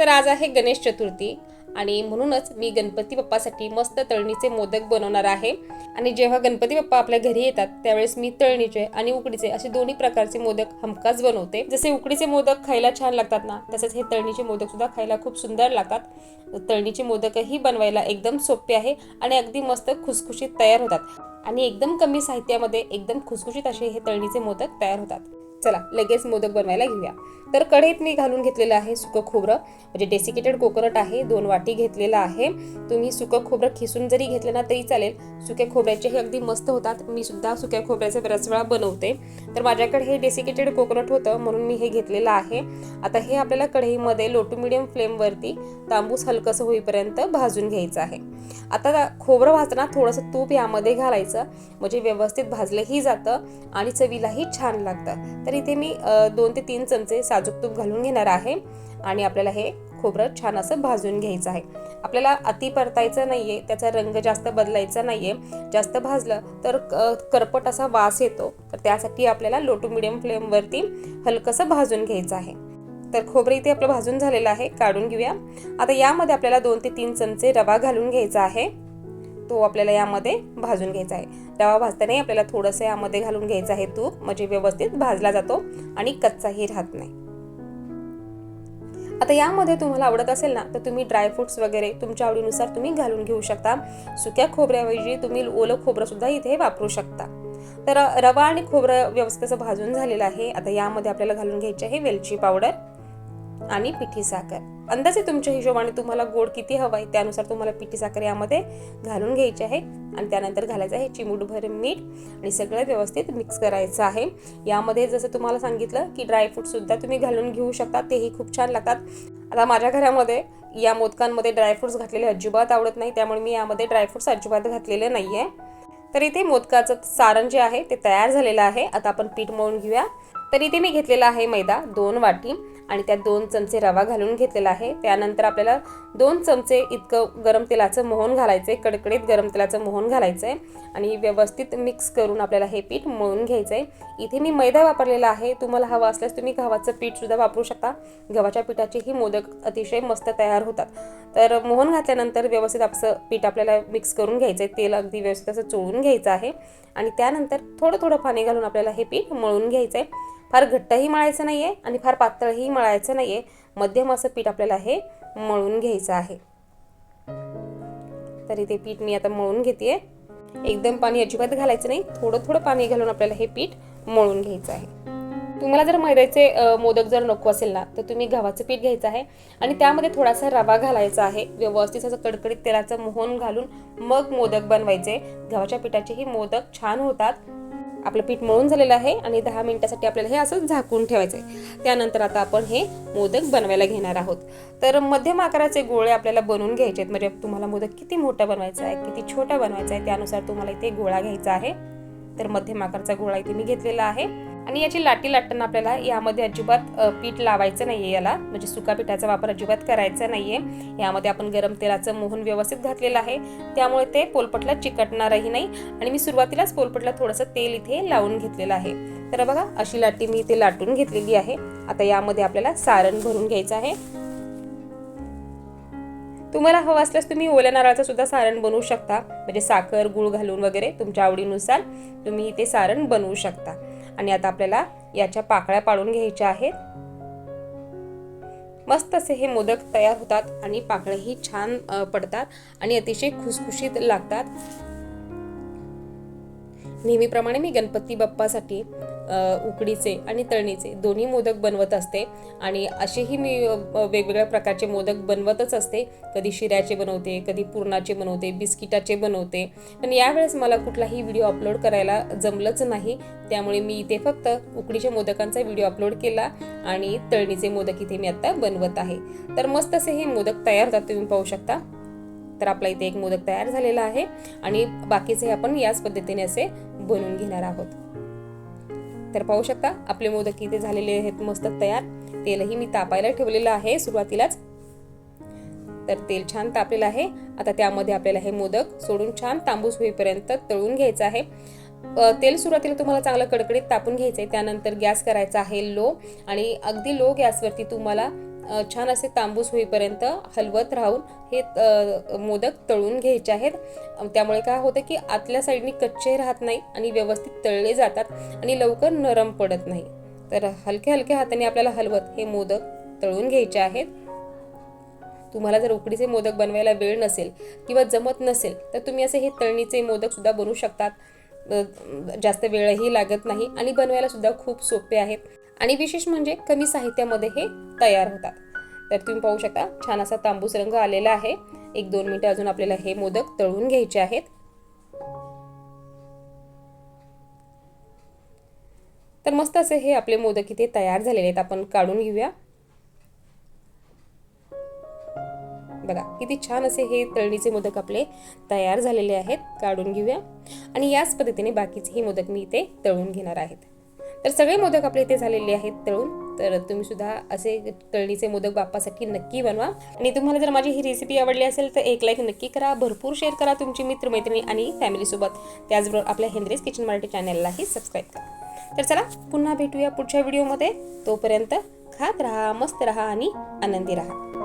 तर आज आहे गणेश चतुर्थी आणि म्हणूनच मी गणपती बाप्पासाठी मस्त तळणीचे मोदक बनवणार आहे. आणि जेव्हा गणपती बाप्पा आपल्या घरी येतात त्यावेळेस मी तळणीचे आणि उकडीचे असे दोन्ही प्रकारचे मोदक हमखास बनवते. जसे उकडीचे मोदक खायला छान लागतात ना तसेच हे तळणीचे मोदक सुद्धा खायला खूप सुंदर लागतात. तळणीचे मोदकही बनवायला एकदम सोपे आहे आणि अगदी मस्त खुसखुशीत तयार होतात. आणि एकदम कमी साहित्यामध्ये एकदम खुसखुशीत असे हे तळणीचे मोदक तयार होतात. चला लगेच मोदक बनवायला घेऊया तर कढईत मी घालून घेतलेलं आहे सुकं खोबरं. म्हणजे डेसिकेटेड कोकोनट आहे दोन वाटी घेतलेलं आहे. तुम्ही सुकं खोबरं खिसून जरी घेतलं ना तरी चालेल. सुक्या खोबऱ्याचेही अगदी मस्त होतात. मी सुद्धा सुक्या खोबऱ्याचे बऱ्याच वेळा बनवते. तर माझ्याकडे हे डेसिकेटेड कोकोनट होतं म्हणून मी हे घेतलेलं आहे. आता हे आपल्याला कढईमध्ये लो टू मिडियम फ्लेमवरती तांबूस हलकंसं होईपर्यंत भाजून घ्यायचं आहे. आता खोबरं भाजताना थोडंसं तूप यामध्ये घालायचं. म्हणजे व्यवस्थित भाजलंही जातं आणि चवीलाही छान लागतं. तर इथे मी दोन ते तीन चमचे साजूक तूप घालून घेणार आहे आणि आपल्याला हे खोबरं छान असं भाजून घ्यायचं आहे. आपल्याला अति परतायचं नाही आहे त्याचा रंग जास्त बदलायचा नाही आहे जास्त भाजलं तर करपट असा वास येतो. तर त्यासाठी आपल्याला लो टू मिडियम फ्लेमवरती हलकंसं भाजून घ्यायचं आहे. तर खोबरं इथे आपलं भाजून झालेलं आहे काढून घेऊया. आता यामध्ये आपल्याला दोन ते तीन चमचे रवा घालून घ्यायचा आहे. तो आपल्याला यामध्ये भाजून घ्यायचा आहे. रवा भाजतानाही आपल्याला थोडंसं यामध्ये घालून घ्यायचं आहे तूप. म्हणजे व्यवस्थित भाजला जातो आणि कच्चाही राहत नाही. आता यामध्ये तुम्हाला आवडत असेल ना तर तुम्ही ड्रायफ्रुट्स वगैरे तुमच्या आवडीनुसार तुम्ही घालून घेऊ शकता. सुक्या खोबऱ्याऐवजी तुम्ही ओलं खोबरं सुद्धा इथे वापरू शकता. तर रवा आणि खोबरं व्यवस्थित भाजून झालेलं आहे. आता यामध्ये आपल्याला घालून घ्यायची आहे वेलची पावडर आणि पिठी साखर. अंदाजे तुमच्या हिशोबाने तुम्हाला गोड किती हवं आहे त्यानुसार तुम्हाला पिठी साखर यामध्ये घालून घ्यायची आहे. आणि त्यानंतर घालायचं आहे चिमूटभर मीठ. आणि सगळं व्यवस्थित मिक्स करायचं आहे. यामध्ये जसं तुम्हाला सांगितलं की ड्रायफ्रूटसुद्धा तुम्ही घालून घेऊ शकता. तेही खूप छान लागतात. आता माझ्या घरामध्ये या मोदकांमध्ये ड्रायफ्रुट्स घातलेले अजिबात आवडत नाही. त्यामुळे मी यामध्ये ड्रायफ्रुट्स अजिबात घातलेले नाही आहे तर इथे मोदकाचं सारण जे आहे ते तयार झालेलं आहे. आता आपण पीठ मळून घेऊया. तर इथे मी घेतलेला आहे मैदा दोन वाटी. आणि त्यात दोन चमचे रवा घालून घेतलेला आहे. त्यानंतर आपल्याला दोन चमचे इतकं गरम तेलाचं मोहन घालायचं आहे कडकडीत गरम तेलाचं मोहन घालायचं आहे आणि व्यवस्थित मिक्स करून आपल्याला हे पीठ मळून घ्यायचं आहे इथे मी मैदा वापरलेला आहे. तुम्हाला हवा असल्यास तुम्ही गव्हाचं पीठसुद्धा वापरू शकता. गव्हाच्या पिठाचेही मोदक अतिशय मस्त तयार होतात. तर मोहन घातल्यानंतर व्यवस्थित आपलं पीठ आपल्याला मिक्स करून घ्यायचं आहे तेल अगदी व्यवस्थित असं चोळून घ्यायचं आहे. आणि त्यानंतर थोडं थोडं पाणी घालून आपल्याला हे पीठ मळून घ्यायचं आहे फार घट्टही मळायचं नाही आहे आणि फार पातळही मळायचं नाही आहे मध्यम असं पीठ आपल्याला हे मळून घ्यायचं आहे. तरी ते पीठ मी आता मळून घेते एकदम पाणी अजिबात घालायचं नाही. थोडं थोडं पाणी घालून आपल्याला हे पीठ मळून घ्यायचं आहे. तुम्हाला जर मैद्याचे मोदक जर नको असेल ना तर तुम्ही गव्हाचं पीठ घ्यायचं आहे आणि त्यामध्ये थोडासा रवा घालायचा आहे. व्यवस्थित असं कडकडीत तेलाचं मोहन घालून मग मोदक बनवायचे. गव्हाच्या पिठाचेही मोदक छान होतात. आपलं पीठ मळून झालेलं आहे आणि दहा मिनिटासाठी आपल्याला हे असं झाकून ठेवायचं आहे. त्यानंतर आता आपण हे मोदक बनवायला घेणार आहोत. तर मध्यम आकाराचे गोळे आपल्याला बनवून घ्यायचे आहेत. म्हणजे तुम्हाला मोदक किती मोठा बनवायचा आहे किती छोटा बनवायचा आहे त्यानुसार तुम्हाला इथे गोळा घ्यायचा आहे. तर मध्यम आकाराचा गोळा इथे मी घेतलेला आहे. आणि याची लाटी लाटताना आपल्याला यामध्ये अजिबात पीठ लावायचं नाही आहे याला. म्हणजे सुका पिठाचा वापर अजिबात करायचा नाही आहे यामध्ये आपण गरम तेलाचं मोहन व्यवस्थित घातलेलं आहे. त्यामुळे ते पोलपटला चिकटणारही नाही. आणि मी सुरुवातीलाच पोलपटला थोडंसं तेल इथे लावून घेतलेलं आहे. तर बघा अशी लाटी मी इथे लाटून घेतलेली आहे. आता यामध्ये आपल्याला सारण भरून घ्यायचं आहे. तुम्हाला हवं असल्यास तुम्ही ओल्या नारळाचं सुद्धा सारण बनवू शकता. म्हणजे साखर गुळ घालून वगैरे तुमच्या आवडीनुसार तुम्ही इथे सारण बनवू शकता. आणि आता आपल्याला याच्या पाकळ्या पाडून घ्यायच्या आहेत. मस्त असे हे मोदक तयार होतात आणि पाकळ्याही छान पडतात आणि अतिशय खुसखुशीत लागतात. नेहमीप्रमाणे मी गणपती बाप्पासाठी उकडीचे आणि तळणीचे. दोन्ही मोदक बनवत असते. आणि असेही मी वेगवेगळ्या प्रकारचे मोदक बनवतच असते. कधी शिऱ्याचे बनवते कधी पुरणाचे बनवते बिस्किटाचे बनवते. पण यावेळेस मला कुठलाही व्हिडिओ अपलोड करायला जमलंच नाही. त्यामुळे मी इथे फक्त उकडीच्या मोदकांचा व्हिडिओ अपलोड केला आणि तळणीचे मोदक इथे मी आत्ता बनवत आहे. तर मस्त असे हे मोदक तयार होतात तुम्ही पाहू शकता. तर आपला इथे एक मोदक तयार झालेला आहे आणि बाकीचे आपण याच पद्धतीने असे बनवून घेणार आहोत. तर पाहू शकता आपले मोदक इथे झालेले आहेत मस्त तयार. तेलही मी तापायला ठेवलेलं आहे सुरुवातीलाच. तर तेल छान तापलेलं आहे. आता त्यामध्ये आपल्याला हे मोदक सोडून छान तांबूस होईपर्यंत तळून घ्यायचं आहे. तेल सुरुवातीला तुम्हाला चांगलं कडकडीत तापून घ्यायचं आहे त्यानंतर गॅस करायचा आहे लो. आणि अगदी लो गॅसवरती तुम्हाला छान असे तांबूस होईपर्यंत हलवत राहून हे मोदक तळून घ्यायचे आहेत. त्यामुळे काय होतं की आतल्या साईडनी कच्चे राहत नाही आणि व्यवस्थित तळले जातात आणि लवकर नरम पडत नाही. तर हलक्या हलक्या हाताने आपल्याला हलवत हे मोदक तळून घ्यायचे आहेत. तुम्हाला जर उकडीचे मोदक बनवायला वेळ नसेल किंवा जमत नसेल तर तुम्ही असे हे तळणीचे मोदक सुद्धा बनवू शकतात. जास्त वेळही लागत नाही आणि बनवायला सुद्धा खूप सोपे आहेत. आणि विशेष म्हणजे कमी साहित्यामध्ये हे तयार होतात. तर तुम्ही पाहू शकता छान असा तांबूस रंग आलेला आहे. एक दोन मिनिटं अजून आपल्याला हे मोदक तळून घ्यायचे आहेत. तर मस्त असे हे आपले मोदक इथे तयार झालेले आहेत. आपण काढून घेऊया. बघा किती छान असे हे तळणीचे मोदक आपले तयार झालेले आहेत. काढून घेऊया. आणि याच पद्धतीने बाकीचे हे मोदक मी इथे तळून घेणार आहेत. तर सगळे मोदक आपले इथे झालेले आहेत तळून. तर तुम्ही सुद्धा असे तळणीचे मोदक बाप्पासाठी नक्की बनवा. आणि तुम्हाला जर माझी ही रेसिपी आवडली असेल तर एक लाईक नक्की करा. भरपूर शेअर करा तुमची मित्रमैत्रिणी आणि फॅमिलीसोबत त्याचबरोबर आपल्या हेनरीज किचन मराठी चॅनललाही सबस्क्राईब करा. तर चला पुन्हा भेटूया पुढच्या व्हिडिओमध्ये तोपर्यंत खात राहा मस्त राहा आणि आनंदी राहा.